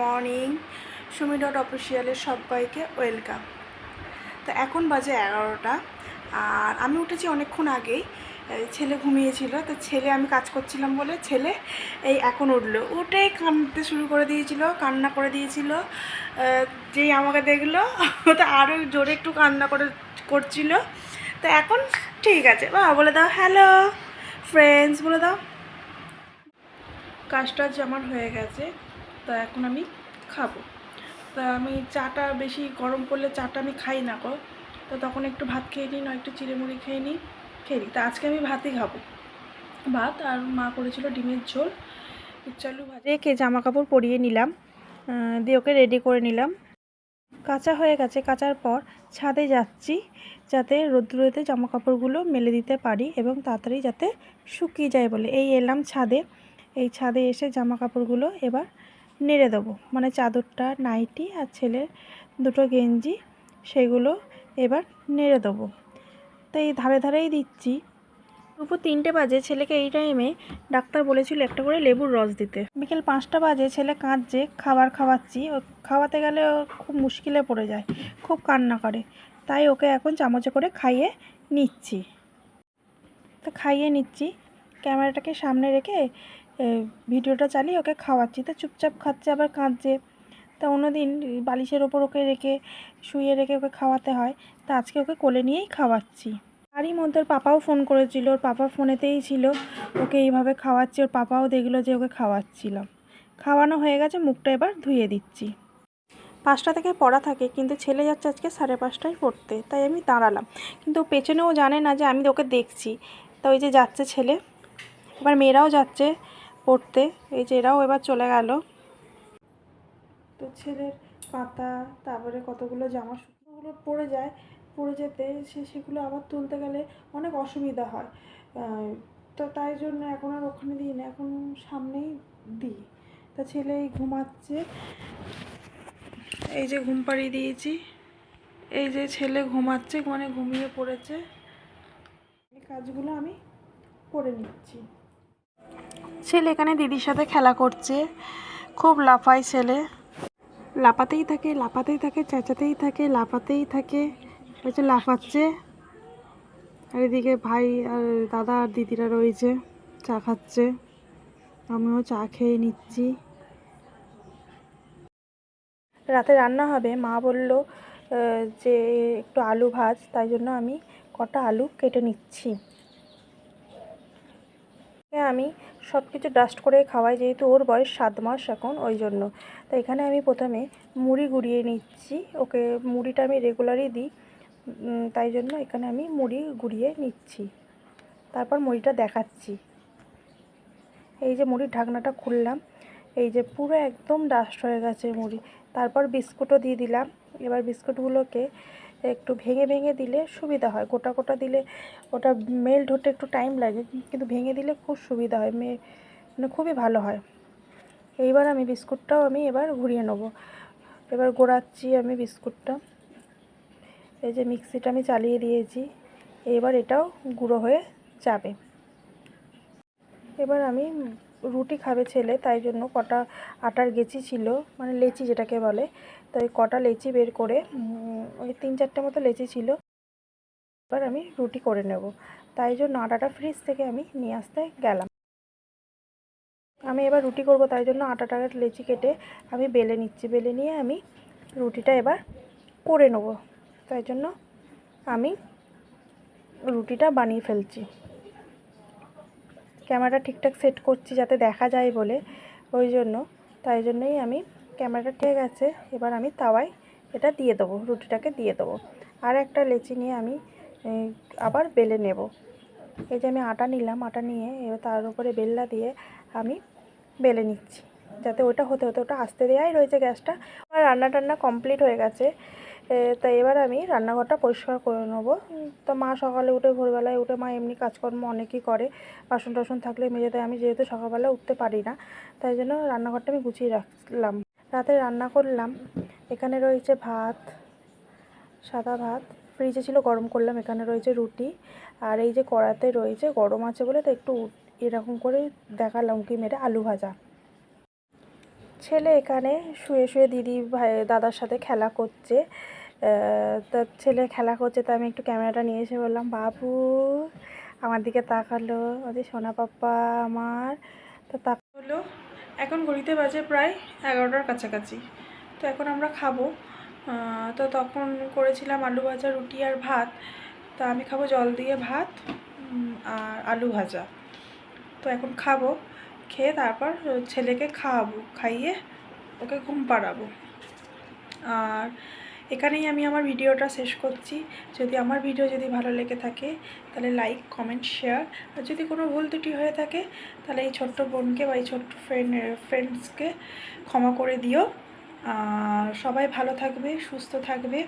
Morning. Sumi dot অফিসিয়ালের সবাইকে welcome. তো এখন বাজে এগারোটা, আর আমি উঠেছি অনেকক্ষণ আগেই। ছেলে ঘুমিয়েছিল, তো ছেলে আমি কাজ করছিলাম বলে ছেলে এই এখন উঠল। উঠেই কাঁদতে শুরু করে দিয়েছিল, কান্না করে দিয়েছিল যেই আমাকে দেখল, তো আরও জোরে একটু কান্না করে করছিল। তো এখন ঠিক আছে বা বলে দাও, হ্যালো ফ্রেন্ডস বলে দাও। কাজটা আমার হয়ে গেছে, তা এখন আমি খাব। তা আমি চাটা বেশি গরম করলে চাটা আমি খাই না গো, তো তখন একটু ভাত খেয়ে নিই না একটু চিড়েমুড়ি খেয়ে নিই খেয়ে নিই। তা আজকে আমি ভাতই খাব। ভাত আর মা করেছিল ডিমের ঝোল। চালু ভাজা রেখে জামা কাপড় পরিয়ে নিলাম দিয়ে ওকে রেডি করে নিলাম। কাঁচা হয়ে গেছে, কাচার পর ছাদে যাচ্ছি, যাতে রোদ্দুরেতে জামা কাপড়গুলো মেলে দিতে পারি এবং তাড়াতাড়ি যাতে শুকিয়ে যায় বলে। এই এলাম ছাদে। এই ছাদে এসে জামা কাপড়গুলো এবার নেড়ে দেবো। মানে চাদরটা, নাইটি আর ছেলের দুটো গেঞ্জি, সেগুলো এবার নেড়ে দেবো। তো এই ধারে ধারেই দিচ্ছি। দুপুর তিনটে বাজে, ছেলেকে এই টাইমে ডাক্তার বলেছিল একটা করে লেবুর রস দিতে। বিকেল পাঁচটা বাজে, ছেলে কাঁদছে, খাবার খাওয়াচ্ছি। ও খাওয়াতে গেলে খুব মুশকিলে পড়ে যায়, খুব কান্না করে। তাই ওকে এখন চামচে করে খাইয়ে নিচ্ছি। তো খাইয়ে নিচ্ছি। ক্যামেরাটাকে সামনে রেখে ভিডিওটা চালিয়ে ওকে খাওয়াচ্ছি। তো চুপচাপ খাচ্ছে, আবার কাঁদছে। তা অন্যদিন বালিশের ওপর ওকে রেখে, শুয়ে রেখে ওকে খাওয়াতে হয়। তা আজকে ওকে কোলে নিয়েই খাওয়াচ্ছি। তারই মধ্যে ওর পাপাও ফোন করেছিল। ওর পাপা ফোনেতেই ছিল। ওকে এইভাবে খাওয়াচ্ছি। ওর পাপাও দেখল যে ওকে খাওয়াচ্ছিলাম খাওয়ানো হয়ে গেছে, মুখটা এবার ধুয়ে দিচ্ছি। পাঁচটা থেকে পড়া থাকে, কিন্তু ছেলে যাচ্ছে আজকে সাড়ে পাঁচটায় পড়তে। তাই আমি দাঁড়ালাম। কিন্তু পেছনেও জানে না যে আমি ওকে দেখছি। তা ওই যে যাচ্ছে ছেলে। এবার মেয়েরাও যাচ্ছে। পড়তে। এই যে এরাও এবার চলে গেল। তো ছেলের পাতা, তারপরে কতগুলো জামা শুকনোগুলো পড়ে যায়, পড়ে যেতে সে সেগুলো আবার তুলতে গেলে অনেক অসুবিধা হয়। তো তাই জন্য এখন আর ওখানে দিই না, এখন সামনেই দিই। তা ছেলে এই ঘুমাচ্ছে। এই যে ঘুম পাড়িয়ে দিয়েছি। এই যে ছেলে ঘুমাচ্ছে মানে ঘুমিয়ে পড়েছে। এই কাজগুলো আমি করে নিচ্ছি। ছেলে এখানে দিদির সাথে খেলা করছে। খুব লাফায় ছেলে। লাফাতেই থাকে লাফাতেই থাকে, চেঁচাতেই থাকে, লাফাতেই থাকে। হচ্ছে লাফাচ্ছে। আর এদিকে ভাই আর দাদা আর দিদিরা রয়েছে, চা খাচ্ছে। আমিও চা খেয়ে নিচ্ছি। রাতে রান্না হবে। মা বলল যে একটু আলু ভাজ, তাই জন্য আমি কটা আলু কেটে নিচ্ছি। আমি সব কিছু ডাস্ট করে খাওয়াই যেহেতু ওর বয়স সাত মাস এখন, ওই জন্য। তো এখানে আমি প্রথমে মুড়ি গুঁড়িয়ে নিচ্ছি। ওকে মুড়িটা আমি রেগুলারই দিই। তাই জন্য এখানে আমি মুড়ি গুঁড়িয়ে নিচ্ছি। তারপর মুড়িটা দেখাচ্ছি। এই যে মুড়ির ঢাকনাটা খুললাম, এই যে পুরো একদম ডাস্ট হয়ে গেছে মুড়ি। তারপর বিস্কুটও দিয়ে দিলাম। এবার বিস্কুটগুলোকে একটু ভেঙে ভেঙে দিলে সুবিধা হয়। গোটা গোটা দিলে ওটা মেল্ট হতে একটু টাইম লাগে, কিন্তু ভেঙে দিলে খুব সুবিধা হয়, মে মানে খুবই ভালো হয়। এইবার আমি বিস্কুটটাও আমি এবার ঘুরিয়ে নেব। এবার গোড়াচ্ছি আমি বিস্কুটটা। এই যে মিক্সিটা আমি চালিয়ে দিয়েছি, এবার এটাও গুঁড়ো হয়ে যাবে। এবার আমি রুটি খাবে ছেলে, তাই জন্য কটা আটার গেচি ছিল মানে লেচি যেটাকে বলে। তো ওই কটা লেচি বের করে ওই তিন চারটে মতো লেচি ছিল, এবার আমি রুটি করে নেব। তাই জন্য আটাটা ফ্রিজ থেকে আমি নিয়ে আসতে গেলাম। আমি এবার রুটি করব, তাই জন্য আটাটা লেচি কেটে আমি বেলে নিচ্ছি। বেলে নিয়ে আমি রুটিটা এবার করে নেব। তাই জন্য আমি রুটিটা বানিয়ে ফেলছি। ক্যামেরাটা ঠিকঠাক সেট করছি যাতে দেখা যায় বলে ওই জন্য। তাই জন্যই আমি ক্যামেরাটা ঠিক গেছে এবার আমি তাওয়ায় এটা দিয়ে দেবো, রুটিটাকে দিয়ে দেবো। আর একটা লেচি নিয়ে আমি আবার বেলে নেব। এই যে আমি আটা নিলাম, আটা নিয়ে এবার তার উপরে বেল্লা দিয়ে আমি বেলে নিচ্ছি। যাতে ওটা হতে হতে ওটা আসতে দেওয়াই রয়েছে গ্যাসটা। আমার রান্না টান্না কমপ্লিট হয়ে গেছে। তা এবার আমি রান্নাঘরটা পরিষ্কার করে নেব। তো মা সকালে উঠে ভোরবেলায় উঠে, মা এমনি কাজকর্ম অনেকই করে। বাসন টাসন থাকলে মেজে দেয়। আমি যেহেতু সকালবেলা উঠতে পারি না, তাই জন্য রান্নাঘরটা আমি গুছিয়ে রাখলাম। রাতে রান্না করলাম। এখানে রয়েছে ভাত, সাদা ভাত। ফ্রিজে ছিল গরম করলাম, এখানে রয়েছে রুটি। আর এই যে কড়াতে রয়েছে, গরম আছে বলে তো একটু এরকম করে দেখালাম কি মেরে আলু ভাজা। ছেলে এখানে শুয়ে শুয়ে দিদি ভাই দাদার সাথে খেলা করছে। আহ, তা ছেলে খেলা করছে তো আমি একটু ক্যামেরাটা নিয়ে এসে বললাম বাবু আমার দিকে তাকালো। ওদের সোনা পাপ্পা আমার। তো তাক হলো এখন ঘড়িতে বাজে প্রায় এগারোটার কাছাকাছি। তো এখন আমরা খাব। তো তখন করেছিলাম আলু ভাজা রুটি আর ভাত। তো আমি খাব জল দিয়ে ভাত আর আলু ভাজা। তো এখন খাব। খেয়ে তারপর ছেলেকে খাওয়াবো, খাইয়ে ওকে ঘুম পাড়াবো। আর এখানেই আমি আমার ভিডিওটা শেষ করছি। যদি আমার ভিডিও যদি ভালো লেগে থাকে, তাহলে লাইক কমেন্ট শেয়ার আর যদি কোনো ভুল ত্রুটি হয়ে থাকে, তাহলে এই ছোট্ট বোনকে বা এই ছোট্ট ফ্রেন্ড ফ্রেন্ডসকে ক্ষমা করে দিও। আর সবাই ভালো থাকবে, সুস্থ থাকবে।